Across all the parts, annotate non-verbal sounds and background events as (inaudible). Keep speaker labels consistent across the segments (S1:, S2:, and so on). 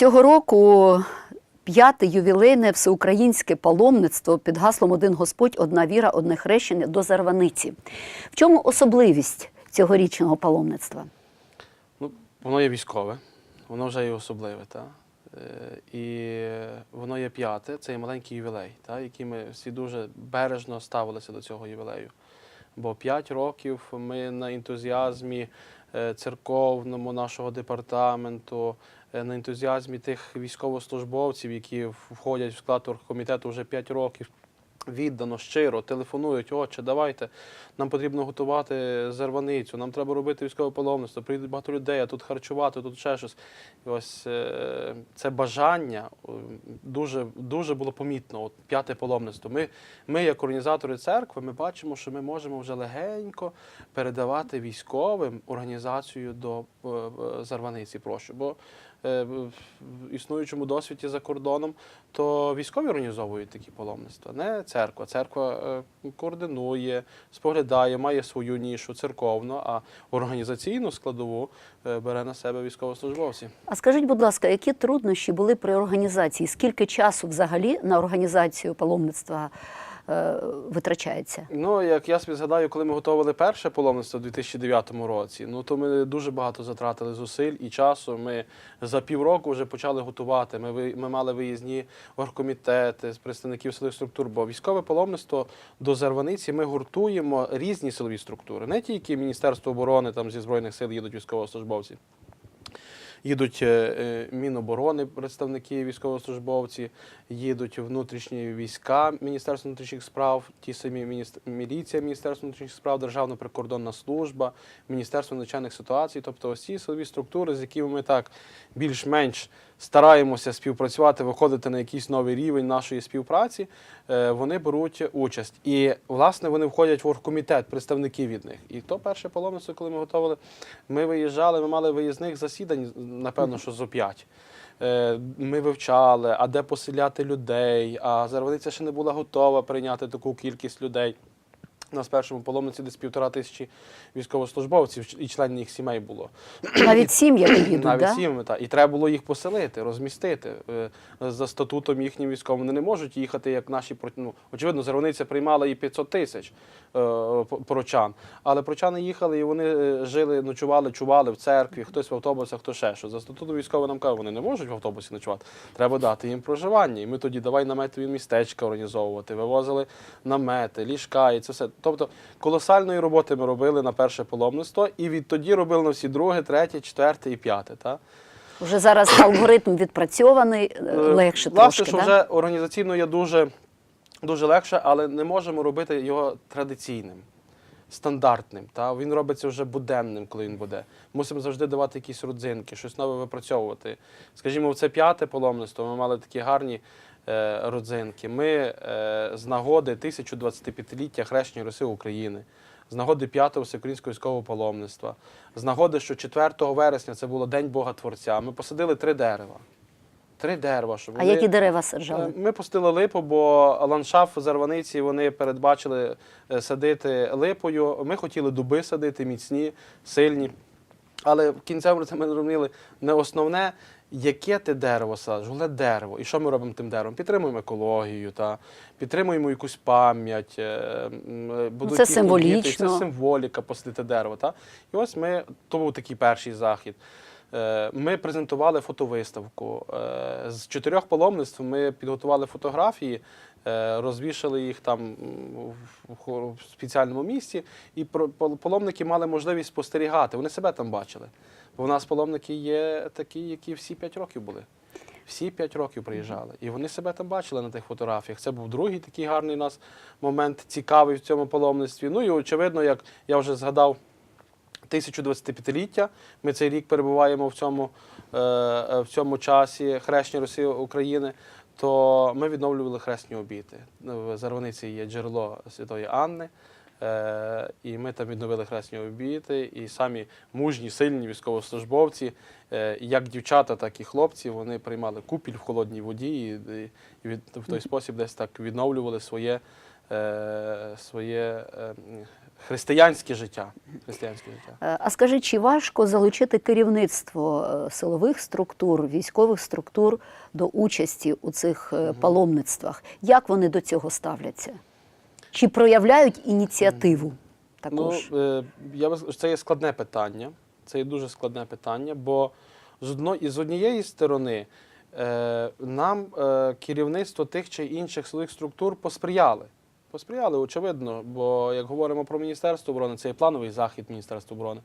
S1: Цього року п'яте ювілейне всеукраїнське паломництво під гаслом Один Господь, одна віра, одне хрещення до Зарваниці. В чому особливість цьогорічного паломництва?
S2: Ну, воно є військове, воно вже є особливе. Та? Е, І воно є п'яте, це є маленький ювілей, та? який ми всі дуже бережно ставилися до цього ювілею. Бо п'ять років ми на ентузіазмі церковному нашого департаменту, е, на ентузіазмі тих військовослужбовців, які входять в склад оргкомітету вже п'ять років. Віддано, щиро, телефонують, отче, давайте, нам потрібно готувати зарваницю, нам треба робити військове паломництво, приїдуть багато людей, а тут харчувати, тут ще щось. І ось е, це бажання дуже, дуже було помітно. От п'яте паломництво. Ми, ми, як організатори церкви, ми бачимо, що ми можемо вже легенько передавати військовим організацію до е, е, зарваниці. Прошу. Бо існуючому досвіді за кордоном, то військові організовують такі паломництва, не церква. Церква е, координує, споглядає, має свою нішу церковну, а організаційну складову е, бере на себе військовослужбовці.
S1: А скажіть, будь ласка, які труднощі були при організації? Скільки часу взагалі на організацію паломництва е, витрачається?
S2: Ну, як я собі згадаю, коли ми готували перше паломництво у 2009 році, ну то ми дуже багато затратили зусиль і часу. Ми за півроку вже почали готувати. Ми, ми мали виїзні оргкомітети з представників силових структур, бо військове паломництво до Зарваниці ми гуртуємо різні силові структури, не тільки Міністерство оборони там зі Збройних сил їдуть військовослужбовці. Їдуть е, е, Міноборони, представники військовослужбовці, їдуть внутрішні війська Міністерства внутрішніх справ, ті самі міністр... міліція Міністерства внутрішніх справ, Державна прикордонна служба, Міністерство надзвичайних ситуацій, тобто ось ці силові структури, з якими ми так більш-менш стараємося співпрацювати, виходити на якийсь новий рівень нашої співпраці, е, вони беруть участь. І, власне, вони входять в оргкомітет, представники від них. І то перше паломництво, коли ми готували, ми виїжджали, ми мали виїзних засідань, напевно, що зо п'ять. Е, Ми вивчали, а де поселяти людей, а Зарваниця ще не була готова прийняти таку кількість людей. Нас першому паломниці десь півтора тисячі військовослужбовців і членів їх сімей було. (clears throat)
S1: Навіть сім'ями їдуть,
S2: Навіть
S1: да?
S2: сім'ями, так. І треба було їх поселити, розмістити. Е, За статутом їхнім військовим вони не можуть їхати, як наші ну, очевидно, Зарваниця приймала і 500 тисяч е, прочан. Але прочани їхали і вони е, жили, ночували, чували в церкві, хтось в автобусах, хто ще що. За статутом військового нам кажуть, вони не можуть в автобусі ночувати. Треба дати їм проживання. І ми тоді давай наметові містечка організовувати, вивозили намети, ліжка і це все. Тобто колосальної роботи ми робили на перше паломництво, і відтоді робили на всі друге, третє, четверте і п'яте. Та?
S1: Вже зараз алгоритм відпрацьований, е, легше
S2: Власне, що
S1: да?
S2: вже організаційно є дуже, дуже легше, але не можемо робити його традиційним, стандартним. Та? Він робиться вже буденним, коли він буде. Мусимо завжди давати якісь родзинки, щось нове випрацьовувати. Скажімо, в це п'яте паломництво ми мали такі гарні е, родзинки. Ми е, з нагоди 1025-ліття хрещення Руси України. З нагоди 5-го всеукраїнського військового паломництва, з нагоди, що 4 вересня це було День Бога Творця. Ми посадили три дерева. Три дерева, щоб
S1: А
S2: вони-
S1: які дерева
S2: Е,
S1: саджали?
S2: Ми пустили липу, бо ландшафт Зарваниці вони передбачили е, садити липою. Ми хотіли дуби садити, міцні, сильні. Але в кінцевому ми зрозуміли не основне, яке ти дерево садиш, головне дерево. І що ми робимо тим деревом? Підтримуємо екологію, та, підтримуємо якусь пам'ять. е, е, будуть
S1: це символічно.
S2: діти, Це символіка посадити дерево. Та? І ось ми, то був такий перший захід. Е, Ми презентували фотовиставку. З чотирьох паломництв ми підготували фотографії, розвішали їх там в спеціальному місці, і паломники мали можливість спостерігати. Вони себе там бачили. Бо в нас паломники є такі, які всі п'ять років були. Всі п'ять років приїжджали. І вони себе там бачили на тих фотографіях. Це був другий такий гарний у нас момент, цікавий в цьому паломництві. Ну і очевидно, як я вже згадав, 1025-ліття. Ми цей рік перебуваємо в цьому, е, е, в цьому часі хрещення Росії України. То ми відновлювали хресні обіти. В Зарваниці є джерело Святої Анни, е, і ми там відновили хресні обіти. І самі мужні, сильні військовослужбовці, е, як дівчата, так і хлопці, вони приймали купіль в холодній воді і, в той спосіб десь так відновлювали своє, е, своє е, християнське життя. Християнське життя.
S1: Е, А скажіть, чи важко залучити керівництво е, силових структур, військових структур до участі у цих е, паломництвах? Як вони до цього ставляться? Чи проявляють ініціативу також?
S2: Ну, я це є складне питання. Це є дуже складне питання, бо з, одно, з однієї сторони нам керівництво тих чи інших силових структур посприяли. Посприяли, очевидно, бо як говоримо про Міністерство оборони, це є плановий захід Міністерства оборони.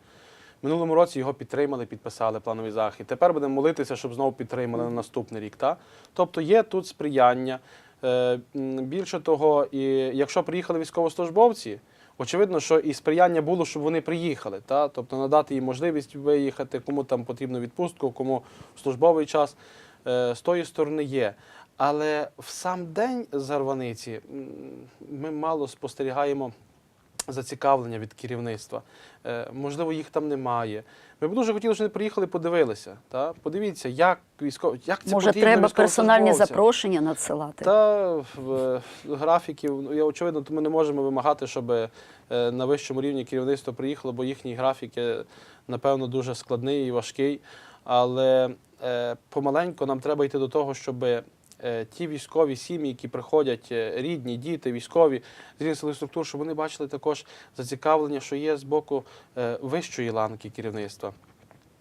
S2: Минулому році його підтримали, підписали плановий захід. Тепер будемо молитися, щоб знову підтримали на наступний рік. Та? Тобто є тут сприяння. Е, Більше того, і якщо приїхали військовослужбовці, очевидно, що і сприяння було, щоб вони приїхали. Та? Тобто надати їм можливість виїхати, кому там потрібно відпустку, кому службовий час. Е, З тої сторони є. Але в сам день Зарваниці ми мало спостерігаємо зацікавлення від керівництва. Е, можливо, їх там немає. Ми б дуже хотіли, щоб вони приїхали, подивилися. Та? Подивіться, як військово, як це
S1: Може,
S2: потрібно
S1: треба персональні запрошення надсилати?
S2: Та в е, графіків, ну, я очевидно, то ми не можемо вимагати, щоб е, на вищому рівні керівництво приїхало, бо їхній графік, є, напевно, дуже складний і важкий. Але е, помаленьку нам треба йти до того, щоб ті військові сім'ї, які приходять, е, рідні, діти, військові з різних структур, щоб вони бачили також зацікавлення, що є з боку е, вищої ланки керівництва.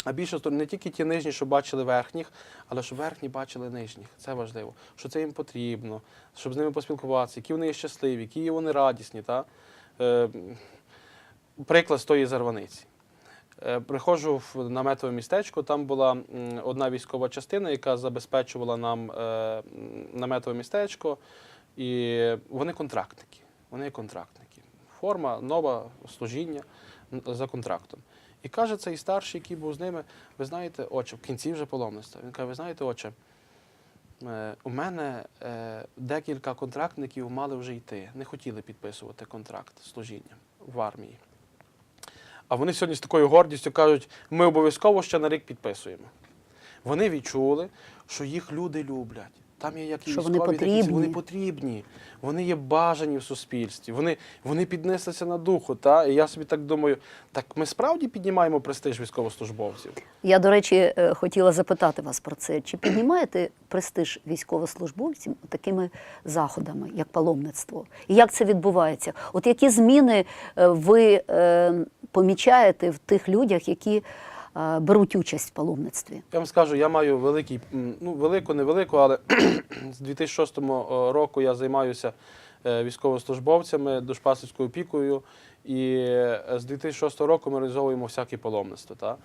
S2: А більше не тільки ті нижні, що бачили верхніх, але щоб верхні бачили нижніх. Це важливо. Що це їм потрібно, щоб з ними поспілкуватися, які вони є щасливі, які вони радісні. Та? Е, приклад з тої зарваниці. Е, Приходжу в наметове містечко, там була одна військова частина, яка забезпечувала нам е, наметове містечко, і вони контрактники. Вони контрактники. Форма, нова служіння за контрактом. І каже цей старший, який був з ними, ви знаєте, отче, в кінці вже паломництва. Він каже, ви знаєте, отче, е, у мене декілька контрактників мали вже йти, не хотіли підписувати контракт служіння в армії. А вони сьогодні з такою гордістю кажуть, ми обов'язково ще на рік підписуємо. Вони відчули, що їх люди люблять. Там є як і
S1: вони
S2: військові, ці-
S1: потрібні.
S2: вони потрібні. Вони є бажані в суспільстві. Вони, вони піднеслися на духу. Та? І я собі так думаю, так ми справді піднімаємо престиж військовослужбовців.
S1: Я, до речі, е, хотіла запитати вас про це. Чи піднімаєте престиж військовослужбовців такими заходами, як паломництво? І як це відбувається? От які зміни е, ви е, помічаєте в тих людях, які е, беруть участь в паломництві?
S2: Я вам скажу, я маю великий, ну велику, невелику, але (clears throat) з 2006 року я займаюся е, військовослужбовцями, душпасівською опікою. І е, з 2006 року ми реалізовуємо всяке паломництво. Та?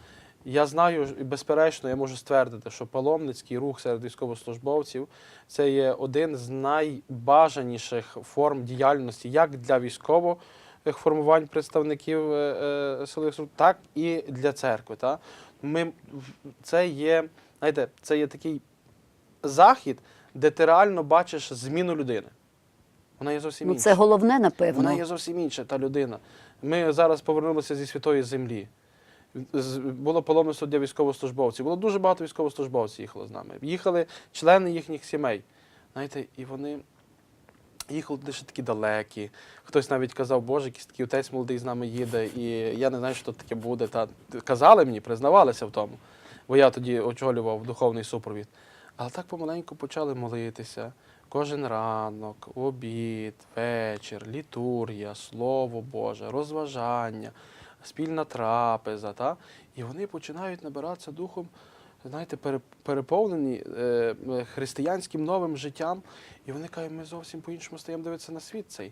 S2: Я знаю і безперечно, я можу ствердити, що паломницький рух серед військовослужбовців це є один з найбажаніших форм діяльності як для військових формувань представників е, е, силових структур, так і для церкви. Та? Ми, це є, знаєте, це є такий захід, де ти реально бачиш зміну людини. Вона є зовсім
S1: Ну,
S2: інша.
S1: це головне, напевно.
S2: Вона є зовсім інша, та людина. Ми зараз повернулися зі святої землі. Було паломництво для військовослужбовців. Було дуже багато військовослужбовців їхало з нами. Їхали члени їхніх сімей. Знаєте, і вони їхали ще такі далекі. Хтось навіть казав, Боже, якийсь такий отець молодий з нами їде, і я не знаю, що таке буде. Та казали мені, признавалися в тому, бо я тоді очолював духовний супровід. Але так помаленьку почали молитися. Кожен ранок, обід, вечір, літургія, Слово Боже, розважання, спільна трапеза. Та? І вони починають набиратися духом, знаєте, пере- переповнені е, е, християнським новим життям. І вони кажуть, ми зовсім по-іншому стаємо дивитися на світ цей.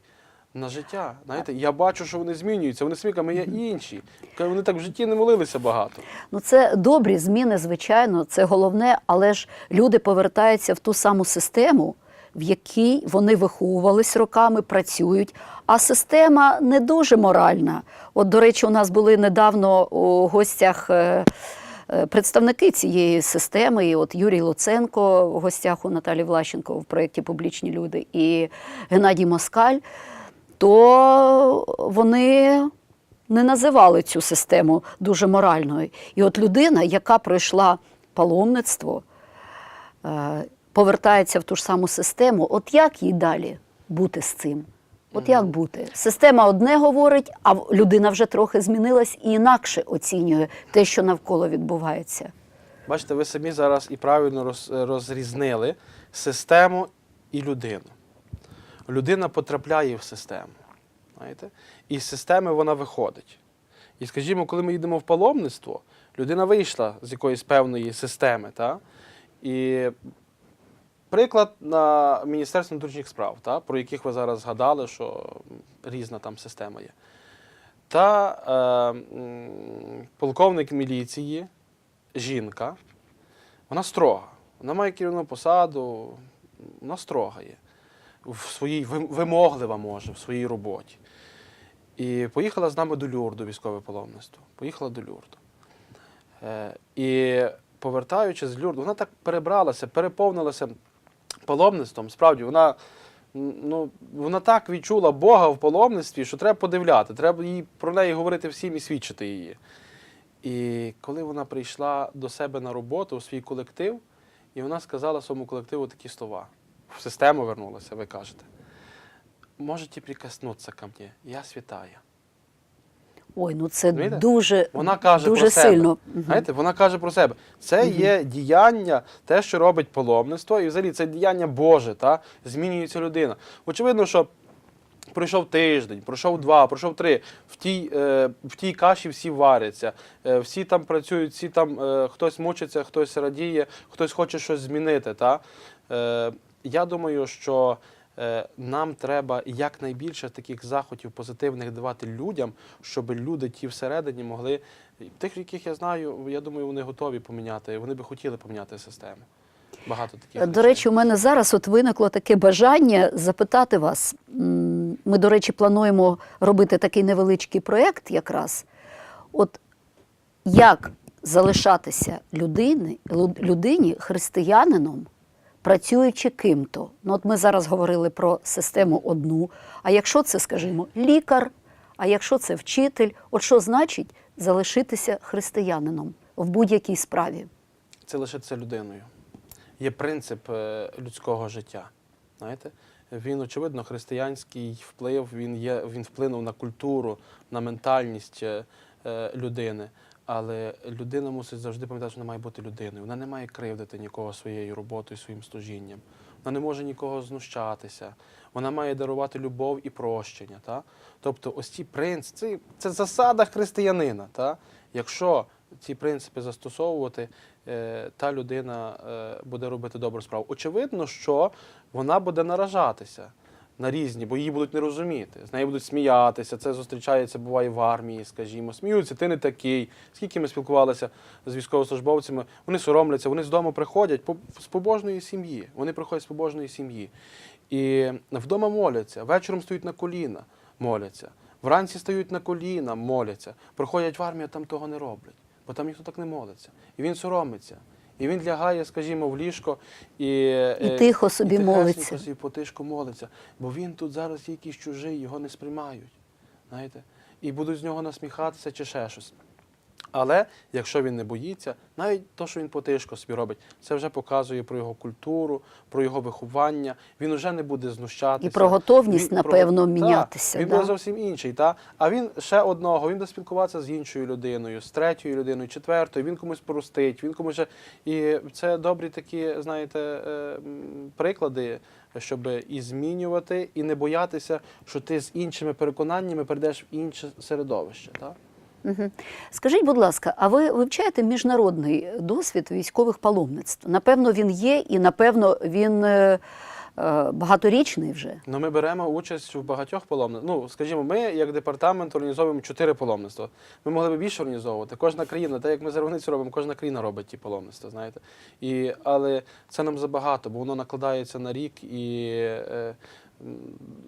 S2: На життя. Знаєте, я бачу, що вони змінюються. Вони сміка, ми є інші. Вони так в житті не молилися багато.
S1: Ну, це добрі зміни, звичайно, це головне, але ж люди повертаються в ту саму систему, в якій вони виховувались роками, працюють. А система не дуже моральна. От, до речі, у нас були недавно у гостях. Е, Представники цієї системи, і от Юрій Луценко в гостях у Наталі Влащенко в проєкті Публічні люди і Геннадій Москаль, то вони не називали цю систему дуже моральною. І от людина, яка пройшла паломництво, е, повертається в ту ж саму систему, от як їй далі бути з цим? От як бути? Система одне говорить, а людина вже трохи змінилась і інакше оцінює те, що навколо відбувається.
S2: Бачите, ви самі зараз і правильно роз- розрізнили систему і людину. Людина потрапляє в систему. Знаєте? І з системи вона виходить. І скажімо, коли ми їдемо в паломництво, людина вийшла з якоїсь певної системи. Та? І приклад на Міністерство внутрішніх справ, та? про яких ви зараз згадали, що різна там система є. Та е, полковник міліції, жінка, вона строга. Вона має керівну посаду, вона строга є. В своїй вимоглива може в своїй роботі. І поїхала з нами до Люрду, військове паломництво. Поїхала до Люрду. Е, і повертаючись з Люрду, вона так перебралася, переповнилася паломництвом. Справді, вона, ну, вона так відчула Бога в паломництві, що треба подивляти, треба їй про неї говорити всім і свідчити її. І коли вона прийшла до себе на роботу, у свій колектив, і вона сказала своєму колективу такі слова. В систему вернулася, ви кажете. Можете прикоснутися ко мені, я святая.
S1: Ой, ну це
S2: Розумієте?
S1: дуже,
S2: Вона каже
S1: дуже
S2: про себе.
S1: сильно.
S2: Знаєте, вона каже про себе. Це є діяння, те, що робить паломництво, і взагалі це діяння Боже, та? змінюється людина. Очевидно, що пройшов тиждень, пройшов два, пройшов три. В тій, е, в тій каші всі варяться, е, всі там працюють, всі там е, хтось мучиться, хтось радіє, хтось хоче щось змінити. Та? Е, я думаю, що нам треба якнайбільше таких заходів позитивних давати людям, щоб люди ті всередині могли. Тих, яких я знаю, я думаю, вони готові поміняти. Вони би хотіли поміняти систему. Багато таких.
S1: До речі, у мене зараз от виникло таке бажання запитати вас. Ми, до речі, плануємо робити такий невеличкий проєкт якраз. От як залишатися людини, людині, християнином, працюючи ким-то. Ну, от ми зараз говорили про систему одну. А якщо це, скажімо, лікар, а якщо це вчитель, от що значить залишитися християнином в будь-якій справі?
S2: це лишитися людиною. Є принцип е, людського життя. Знаєте? Він, очевидно, християнський вплив, він, є, він вплинув на культуру, на ментальність е, е, людини. Але людина мусить завжди пам'ятати, що вона має бути людиною. Вона не має кривдити нікого своєю роботою, своїм служінням. Вона не може нікого знущатися. Вона має дарувати любов і прощення. Та? Тобто, ось ці принципи, це, це засада християнина. Та? Якщо ці принципи застосовувати, е, та людина е, буде робити добру справу. Очевидно, що вона буде наражатися на різні, бо її будуть не розуміти. З нею будуть сміятися. Це зустрічається, буває в армії, скажімо. Сміються, ти не такий. Скільки ми спілкувалися з військовослужбовцями, вони соромляться, вони з дому приходять з побожної сім'ї. Вони приходять з побожної сім'ї. І вдома моляться, вечором стоять на коліна, моляться. Вранці стають на коліна, моляться. Приходять в армію, там того не роблять, бо там ніхто так не молиться. І він соромиться. І він лягає, скажімо, в ліжко і,
S1: І
S2: е,
S1: тихо собі
S2: і
S1: молиться.
S2: собі потишку молиться, бо він тут зараз якийсь чужий, його не сприймають. Знаєте? І будуть з нього насміхатися чи ще щось. Але якщо він не боїться, навіть то, що він потишко собі робить, це вже показує про його культуру, про його виховання. Він вже не буде знущатися.
S1: І про готовність,
S2: Він-
S1: напевно,
S2: Та,
S1: мінятися,
S2: Він
S1: да?
S2: буде зовсім інший. Та? А він ще одного, він буде спілкуватися з іншою людиною, з третьою людиною, четвертою, він комусь простить, він комусь. І це добрі такі, знаєте, е, приклади, щоб і змінювати, і не боятися, що ти з іншими переконаннями перейдеш в інше середовище. Так?
S1: Мгм. Скажіть, будь ласка, а ви вивчаєте міжнародний досвід військових паломництв? Напевно, він є, і напевно він е, е, багаторічний вже.
S2: Ну, ми беремо участь в багатьох паломництвах. Ну, скажімо, ми як департамент організовуємо чотири паломництва. Ми могли б більше організовувати. Кожна країна, так як ми зарваниці робимо, кожна країна робить ті паломництва, знаєте. І, але це нам забагато, бо воно накладається на рік і е,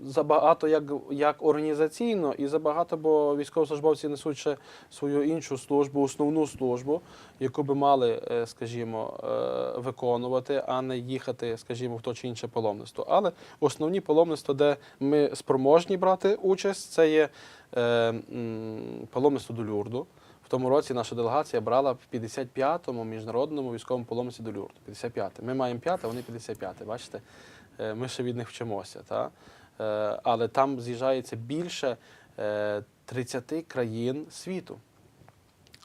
S2: забагато як, як організаційно, і забагато, бо військовослужбовці несуть ще свою іншу службу, основну службу, яку би мали, е, скажімо, е, виконувати, а не їхати, скажімо, в то чи інше паломництво. Але основні паломництва, де ми спроможні брати участь, це є е, паломництво до Люрду. В тому році наша делегація брала в 55-му міжнародному військовому паломниці до Люрду. 55 Ми маємо 5, а вони 55 бачите? Е, Ми ще від них вчимося. Та? Е, але там з'їжджається більше е, 30 країн світу.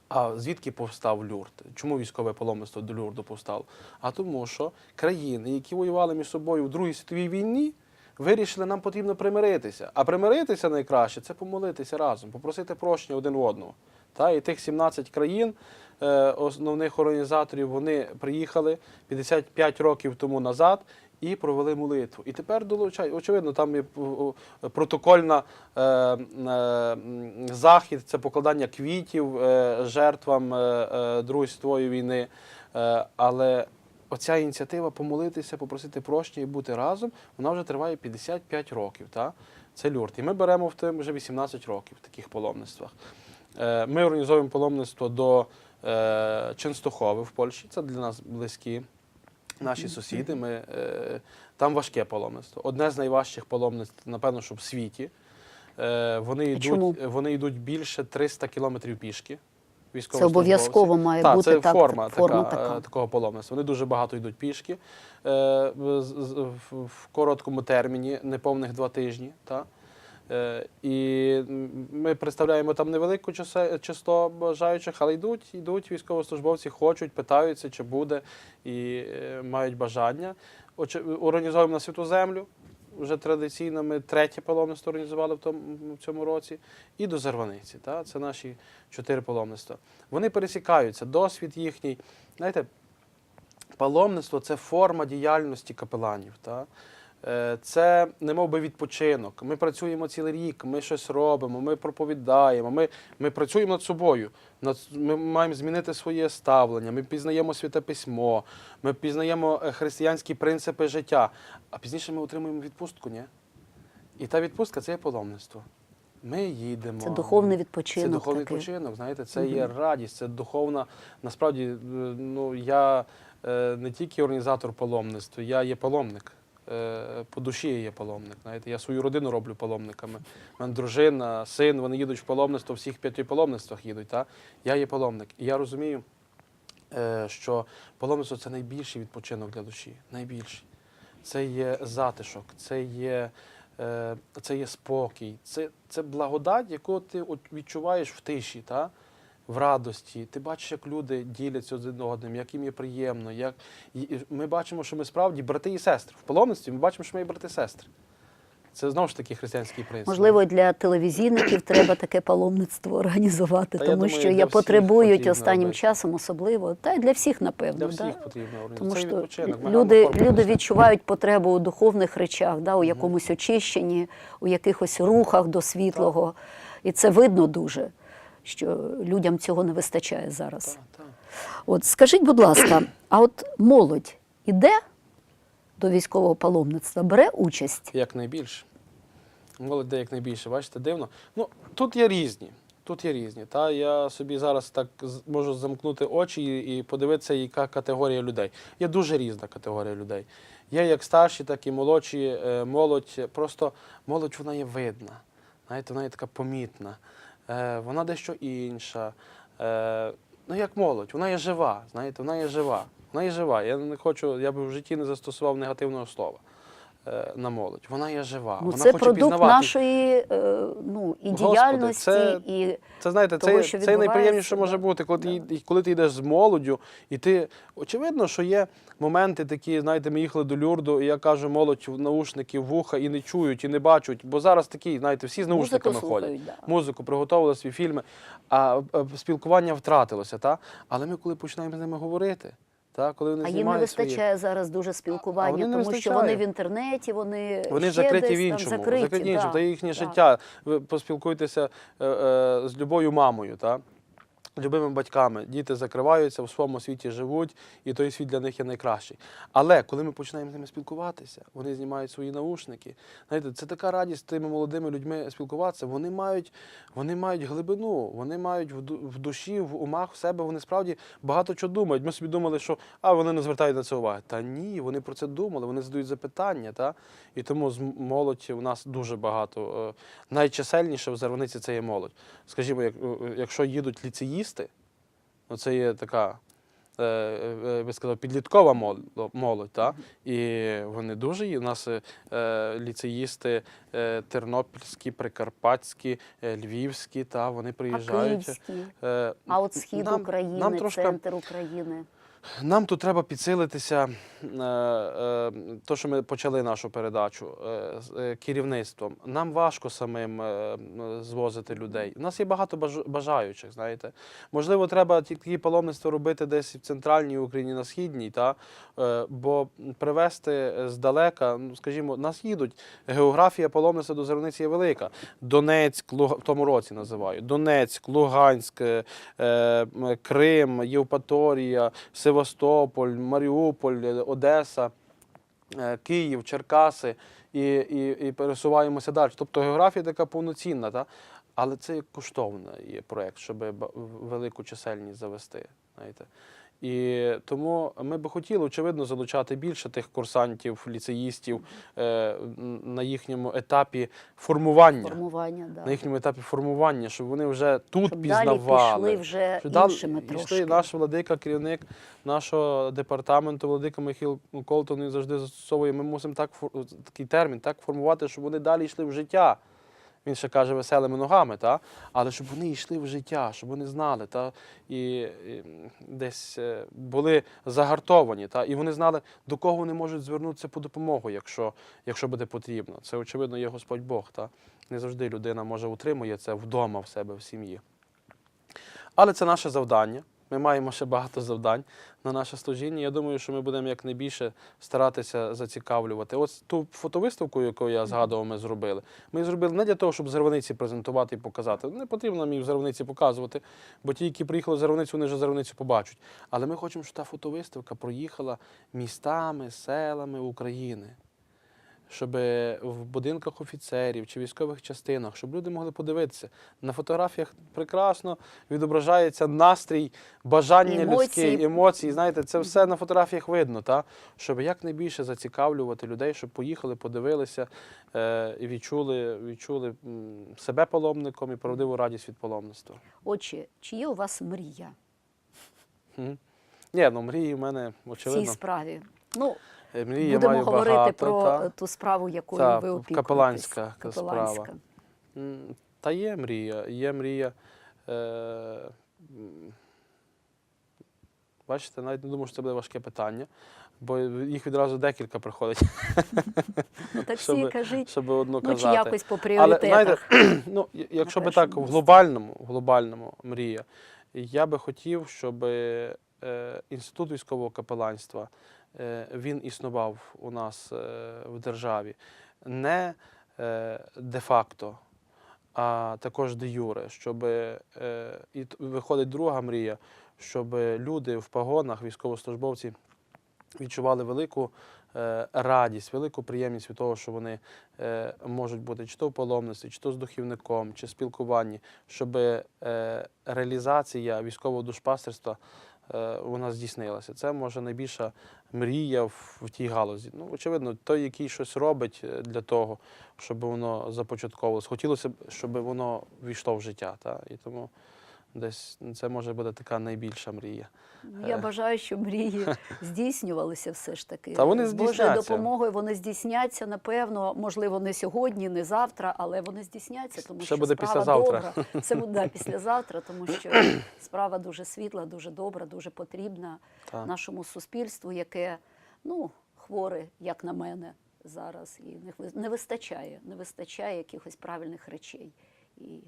S2: А звідки повстав Люрд? Чому військове паломництво до Люрду повстало? А тому, що країни, які воювали між собою в Другій світовій війні, вирішили, нам потрібно примиритися. А примиритися найкраще це помолитися разом, попросити прощення один в одного. Та, і тих 17 країн, е, основних організаторів, вони приїхали 55 років тому назад і провели молитву. І тепер долучають, очевидно, там є протокольна е, е, захід, це покладання квітів е, жертвам е, е, Другої світової війни. Е, але оця ініціатива помолитися, попросити прощення і бути разом, вона вже триває 55 років. Та? Це люрт. І ми беремо в тим вже 18 років в таких паломництвах. Е, Ми організовуємо паломництво до е, Ченстохови в Польщі. Це для нас близькі наші сусіди. Ми, е, там важке паломництво. Одне з найважчих паломництв, напевно, що в світі. Е, Вони йдуть,
S1: чому?
S2: вони йдуть більше 300 кілометрів пішки.
S1: Це обов'язково має
S2: Так,
S1: бути
S2: це
S1: так,
S2: форма,
S1: форма
S2: така,
S1: така.
S2: е, такого паломництва. Вони дуже багато йдуть пішки е, з- в, в короткому терміні, неповних два тижні. Та? Е, і ми представляємо там невелику число бажаючих, але йдуть, йдуть військовослужбовці, хочуть, питаються, чи буде, і е, мають бажання. Організовуємо на святу землю. Вже традиційно ми третє паломництво організували в, тому, в цьому році, і до Зарваниці. Та? Це наші чотири паломництва. Вони пересікаються, досвід їхній. Знаєте, паломництво це форма діяльності капеланів. Та? Е, Це не мов би відпочинок. Ми працюємо цілий рік, ми щось робимо, ми проповідаємо, ми, ми працюємо над собою. Над, ми маємо змінити своє ставлення, ми пізнаємо святе письмо, ми пізнаємо е, християнські принципи життя. А пізніше ми отримуємо відпустку, ні? І та відпустка це є паломництво. Ми їдемо.
S1: Це духовний відпочинок.
S2: Це духовний
S1: такий.
S2: відпочинок, знаєте, це є радість, це духовна. Насправді, е, ну я не тільки організатор паломництва, я є паломник. Е, По душі є паломник. Знаєте, я свою родину роблю паломниками. У мене дружина, син, вони їдуть в паломництво, всіх п'яти паломництвах їдуть. Та? Я є паломник. І я розумію, е, що паломництво це найбільший відпочинок для душі. Найбільший. Це є затишок, це є, е, це є спокій, це, це благодать, яку ти відчуваєш в тиші, та? В радості. Ти бачиш, як люди діляться один одним, як їм є приємно. Як... Ми бачимо, що ми справді брати і сестри. В паломництві ми бачимо, що ми є брати і сестри. Це знову ж таки християнський принцип.
S1: Можливо, для телевізійників треба таке паломництво організувати,
S2: Та я
S1: тому
S2: думаю,
S1: що я потребують останнім
S2: робити.
S1: часом особливо, та й для всіх, напевно.
S2: Для
S1: да?
S2: всіх потрібно
S1: Тому що люди, люди відчувають потребу у духовних речах, да, у якомусь очищенні, у якихось рухах до світлого. І це видно дуже, що людям цього не вистачає зараз. От скажіть, будь ласка, а от молодь іде до військового паломництва, бере участь?
S2: Якнайбільше. Молодь де якнайбільше, бачите, дивно. Ну, тут є різні. Тут є різні. Та я собі зараз так можу замкнути очі і, і подивитися, яка категорія людей. Є дуже різна категорія людей. Є як старші, так і молодші. Е, Молодь, просто молодь вона є видна. Знаєте, вона є така помітна. Е, Вона дещо інша. Е, Ну, як молодь, вона є жива. Знаєте, вона є жива. Вона є жива. Я не хочу, я би в житті не застосував негативного слова на молодь. Вона є жива.
S1: Ну,
S2: вона
S1: це
S2: хоче
S1: продукт
S2: пізнавати.
S1: нашої е, ну, і
S2: Господи,
S1: діяльності,
S2: це-
S1: і
S2: Це знаєте,
S1: того,
S2: це,
S1: що
S2: це найприємніше може бути, коли ти, коли ти йдеш з молоддю, і ти очевидно, що є моменти такі, знаєте, ми їхали до Люрду, і я кажу, молодь в наушники в вуха і не чують, і не бачать. Бо зараз такі, знаєте, всі з
S1: Музику
S2: наушниками
S1: слухають,
S2: ходять.
S1: да.
S2: Музику приготували свої фільми, а е, спілкування втратилося. Та? Але ми, коли починаємо з ними говорити, та? коли вони
S1: А їм не
S2: вистачає свої-
S1: зараз дуже спілкування, тому що вони в інтернеті, вони,
S2: Вони
S1: ще
S2: закриті
S1: десь
S2: в
S1: там
S2: іншому,
S1: закриті,
S2: закриті в іншому. Та їхнє життя. Ви поспілкуйтеся е, е, з любою мамою, та? Любими батьками. Діти закриваються, в своєму світі живуть, і той світ для них є найкращий. Але коли ми починаємо з ними спілкуватися, вони знімають свої наушники. Знаєте, це така радість з тими молодими людьми спілкуватися. Вони мають, вони мають глибину, вони мають в, душі, в умах, в себе. Вони справді багато чого думають. Ми собі думали, що а вони не звертають на це уваги. Та ні, вони про це думали, вони задають запитання. Та? І тому з молоді у нас дуже багато. Е, Найчисельніше в Зарваниці це є молодь. Скажімо, як, е, якщо їдуть ліцеїсти, ну це є така е, е, би сказав, підліткова молодь, та? і вони дуже є. У нас е, ліцеїсти е, тернопільські, прикарпатські, е, львівські, та, вони
S1: А
S2: приїжджають. Е,
S1: А от схід
S2: нам-
S1: України,
S2: нам трошки-
S1: центр України.
S2: Нам тут треба підсилитися, е, е, то, що ми почали нашу передачу е, керівництвом. Нам важко самим звозити людей. У нас є багато бажаючих, знаєте. Можливо, треба ті- такі паломництва робити десь в центральній Україні, на східній, та? Бо привезти здалека, ну, скажімо, нас їдуть. Географія паломництва до Зерниці є велика. Донецьк, Луга... в тому році називаю. Донецьк, Луганськ, Крим, Євпаторія, Севастополь, Маріуполь, е, Одеса, е, Київ, Черкаси і, і, і пересуваємося далі. Тобто географія така повноцінна, та? але це коштовний є проєкт, щоб велику чисельність завести. Знаєте. І тому ми би хотіли, очевидно, залучати більше тих курсантів, ліцеїстів е, на їхньому етапі формування.
S1: Формування, да.
S2: На їхньому етапі формування, щоб вони вже тут
S1: Щоб далі
S2: пізнавали.
S1: пішли вже
S2: Що
S1: іншими
S2: йшли
S1: трошки.
S2: наш владика, керівник нашого департаменту, владика Михайло Колтон, він завжди застосовує. Ми мусимо так такий термін так формувати, щоб вони далі йшли в життя. Він ще каже веселими ногами, та? але щоб вони йшли в життя, щоб вони знали, та? І, і десь е, були загартовані, та? і вони знали, до кого вони можуть звернутися по допомогу, якщо, якщо буде потрібно. Це, очевидно, є Господь Бог. Та? Не завжди людина може утримує це вдома в себе в сім'ї. Але це наше завдання. Ми маємо ще багато завдань на наше служіння. Я думаю, що ми будемо якнайбільше старатися зацікавлювати. Ось ту фотовиставку, яку я згадував, ми зробили. Ми зробили не для того, щоб зарваниці презентувати і показати. Не потрібно нам їх в зарваниці показувати, бо ті, які приїхали в зарваницю, вони вже зарваницю побачать. Але ми хочемо, щоб та фотовиставка проїхала містами, селами України щоб в будинках офіцерів чи військових частинах, щоб люди могли подивитися. На фотографіях прекрасно відображається настрій, бажання
S1: Емоції.
S2: людське, емоції. Знаєте, це все на фотографіях видно, та? щоб якнайбільше зацікавлювати людей, щоб поїхали, подивилися е, і відчули, відчули себе паломником і правдиву радість від паломництва.
S1: Отже, чи є у вас мрія.
S2: Ні, ну мрії в мене, очевидно.
S1: в цій справі? Ну,
S2: Мрії я
S1: будемо
S2: маю
S1: говорити
S2: багато,
S1: про
S2: та.
S1: е, ту справу, якою
S2: Та,
S1: ви опікуєтесь.
S2: капеланська та справа. Та є мрія, є мрія. Е, бачите, навіть не думаю, що це буде важке питання, бо їх відразу декілька приходить,
S1: Ну так всі
S2: Щоб-
S1: кажіть,
S2: щоб одну
S1: ну чи якось по
S2: Але знаєте, (clears throat) ну, якщо би так в глобальному, в глобальному мрія, я би хотів, щоб е, інститут військового капеланства е, він існував у нас е, в державі. Не е, де-факто, а також де юре, щоб е, і виходить друга мрія, щоб люди в погонах, військовослужбовці, відчували велику е, радість, велику приємність від того, що вони е, можуть бути чи то в паломництві, чи то з духівником, чи спілкуванні, щоб е, реалізація військового душпастерства е, нас здійснилася. Це може найбільша мрія в, в тій галузі. Ну, очевидно, той, який щось робить е, для того, щоб воно започатковувалося. Хотілося б, щоб воно війшло в життя. Та? І тому десь це може бути така найбільша мрія.
S1: Я бажаю, щоб мрії (laughs) здійснювалися все ж таки.
S2: Та вони
S1: З Божою допомогою вони здійсняться, напевно, можливо, не сьогодні, не завтра, але вони здійсняться, тому
S2: Ще
S1: що
S2: буде
S1: справа
S2: післязавтра.
S1: добра. Це буде да, (laughs) післязавтра, тому що (coughs) справа дуже світла, дуже добра, дуже потрібна
S2: Так.
S1: нашому суспільству, яке ну, хворе, як на мене, зараз. І не вистачає, не вистачає якихось правильних речей. І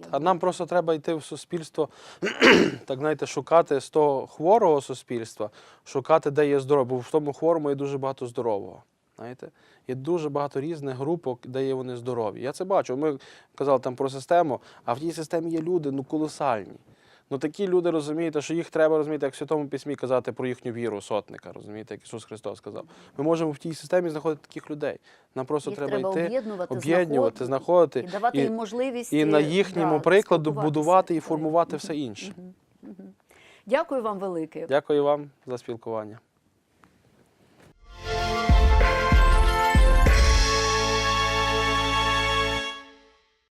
S1: я
S2: А нам просто треба йти в суспільство, (clears throat) так знаєте, шукати з того хворого суспільства, шукати, де є здоров'я. Бо в тому хворому є дуже багато здорового. Знаєте? Є дуже багато різних групок, де є вони здорові. Я це бачу. Ми казали там про систему, а в тій системі є люди ну, колосальні. Ну такі люди розумієте, що їх треба розуміти, як в Святому Письмі казати про їхню віру, сотника, розумієте, як Ісус Христос сказав. Ми можемо в тій системі знаходити таких людей. Нам просто
S1: Їх
S2: треба,
S1: треба
S2: йти,
S1: об'єднувати,
S2: об'єднувати,
S1: знаходити і давати їм можливість
S2: і на
S1: е,
S2: їхньому
S1: да,
S2: прикладу будувати і формувати все інше.
S1: Дякую вам велике.
S2: Дякую вам за спілкування.